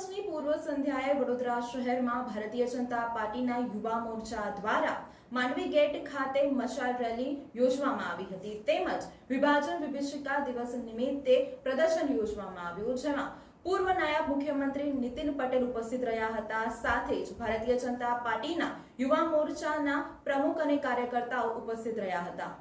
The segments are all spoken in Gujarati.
દિવસની પૂર્વ સંધ્યાએ વડોદરા શહેરમાં ભારતીય જનતા પાર્ટીના યુવા મોરચા દ્વારા માંડવી ગેટ ખાતે મશાલ રેલી યોજવામાં આવી હતી. તેમજ વિભાજન વિભીષિકા દિવસ નિમિત્તે પ્રદર્શન યોજવામાં આવ્યું, જેમાં પૂર્વ નાયબ મુખ્યમંત્રી નીતિન પટેલ ઉપસ્થિત રહ્યા હતા. સાથે જ ભારતીય જનતા પાર્ટીના યુવા મોરચાના પ્રમુખ અને કાર્યકર્તાઓ ઉપસ્થિત રહ્યા હતા.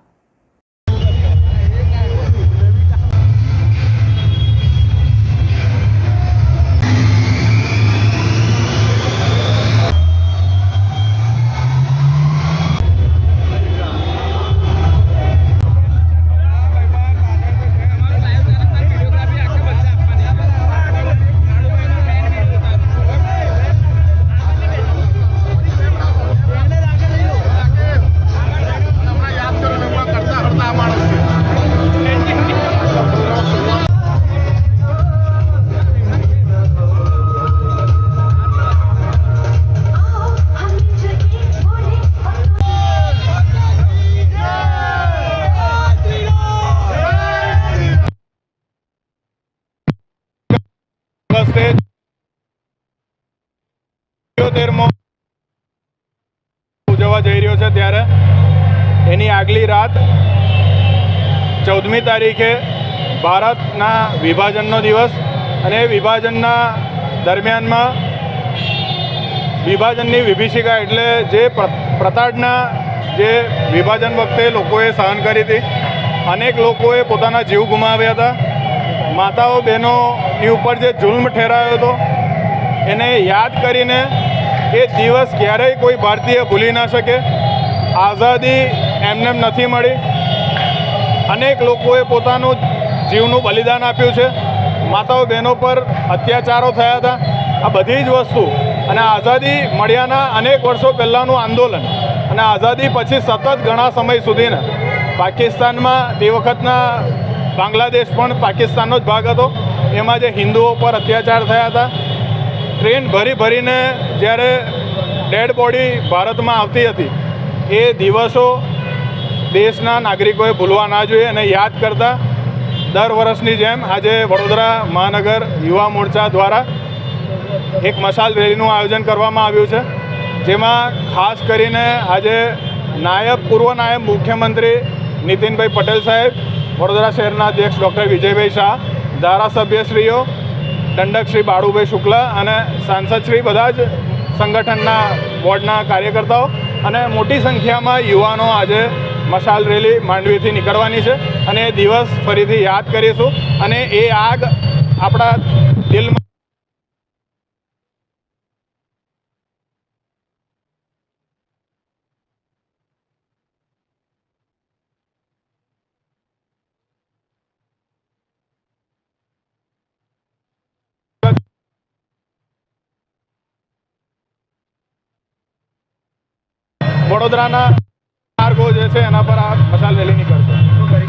ત્યારે એની આગલી રાત ચૌદમી તારીખે ભારતના વિભાજનનો દિવસ અને વિભાજનના દરમિયાનમાં વિભાજનની વિભીષિકા એટલે જે પ્રતાડના જે વિભાજન વખતે લોકોએ સહન કરી હતી. અનેક લોકોએ પોતાના જીવ ગુમાવ્યા હતા. માતાઓ બહેનોની ઉપર જે જુલ્મ ઠેરાયો હતો, એને યાદ કરીને એ દિવસ ક્યારેય કોઈ ભારતીય ભૂલી ના શકે. આઝાદી એમનેમ નથી મળી. અનેક લોકોએ પોતાનું જીવનું બલિદાન આપ્યું છે. માતાઓ બહેનો પર અત્યાચારો થયા હતા. આ બધી જ વસ્તુ અને આઝાદી મળ્યાના અનેક વર્ષો પહેલાંનું આંદોલન અને આઝાદી પછી સતત ઘણા સમય સુધીના પાકિસ્તાનમાં તે વખતના બાંગ્લાદેશ પણ પાકિસ્તાનનો જ ભાગ હતો. એમાં જે હિન્દુઓ પર અત્યાચાર થયા હતા. ટ્રેન ભરી ભરીને જ્યારે ડેડ બોડી ભારતમાં આવતી હતી એ દિવસો દેશના નાગરિકોએ ભૂલવા ના જોઈએ અને યાદ કરતા દર વર્ષની જેમ આજે વડોદરા મહાનગર યુવા મોરચા દ્વારા એક મશાલ રેલીનું આયોજન કરવામાં આવ્યું છે, જેમાં ખાસ કરીને આજે નાયબ, પૂર્વ નાયબ મુખ્યમંત્રી નીતિનભાઈ પટેલ સાહેબ, વડોદરા શહેરના અધ્યક્ષ ડૉક્ટર વિજયભાઈ શાહ, ધારાસભ્યશ્રીઓ દંડક શ્રી બાળુભાઈ શુક્લા અને સાંસદ શ્રી બધા જ સંગઠનના વોર્ડના કાર્યકર્તાઓ અને મોટી સંખ્યામાં યુવાનો આજે મશાલ રેલી માંડવીથી નીકળવાની છે. અને એ દિવસ ફરીથી યાદ કરીશું. અને એ આગ આપણા દિલમાં વડોદરાના માર્ગો જે છે એના પર આ મશાલ રેલી નીકળશે.